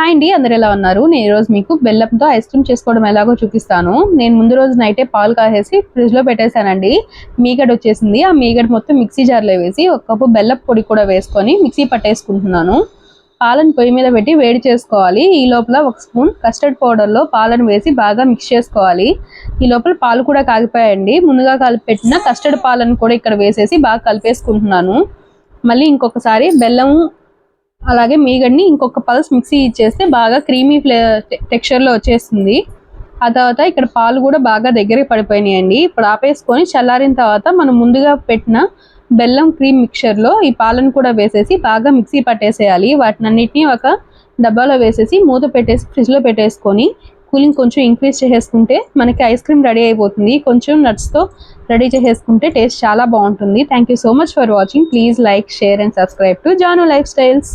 Hi అండి అందరు ఎలా ఉన్నారు? నేను ఈరోజు మీకు బెల్లంతో ఐస్ క్రీమ్ చేసుకోవడం ఎలాగో చూపిస్తాను. నేను ముందు రోజు నైటే పాలు కాసేసి ఫ్రిడ్జ్లో పెట్టేశానండి. మీగడ వచ్చేసింది. ఆ మీగడ మొత్తం మిక్సీ జార్లో వేసి ఒక కప్పు బెల్లం పొడి కూడా వేసుకొని మిక్సీ పట్టేసుకుంటున్నాను. పాలను పొయ్యి మీద పెట్టి వేడి చేసుకోవాలి. ఈ లోపల ఒక స్పూన్ కస్టర్డ్ పౌడర్లో పాలను వేసి బాగా మిక్స్ చేసుకోవాలి. ఈ లోపల పాలు కూడా కాగిపోయాయండి. ముందుగా కలిపి పెట్టిన కస్టర్డ్ పాలను కూడా ఇక్కడ వేసేసి బాగా కలిపేసుకుంటున్నాను. మళ్ళీ ఇంకొకసారి బెల్లం అలాగే మీగడ్ని ఇంకొక పల్స్ మిక్సీ ఇచ్చేస్తే బాగా క్రీమీ ఫ్లే టెక్స్చర్లో వచ్చేస్తుంది. ఆ తర్వాత ఇక్కడ పాలు కూడా బాగా దగ్గరికి పడిపోయినాయండి. ఇప్పుడు ఆపేసుకొని చల్లారిన తర్వాత మనం ముందుగా పెట్టిన బెల్లం క్రీమ్ మిక్చర్లో ఈ పాలను కూడా వేసేసి బాగా మిక్సీ పట్టేసేయాలి. వాటిని అన్నిటిని ఒక డబ్బాలో వేసేసి మూత పెట్టేసి ఫ్రిడ్జ్లో పెట్టేసుకొని కూలింగ్ కొంచెం ఇంక్రీజ్ చేసేసుకుంటే మనకి ఐస్ క్రీమ్ రెడీ అయిపోతుంది. కొంచెం నట్స్తో రెడీ చేసేసుకుంటే టేస్ట్ చాలా బాగుంటుంది. Thank you so much for watching. Please like share and subscribe to Janu lifestyles.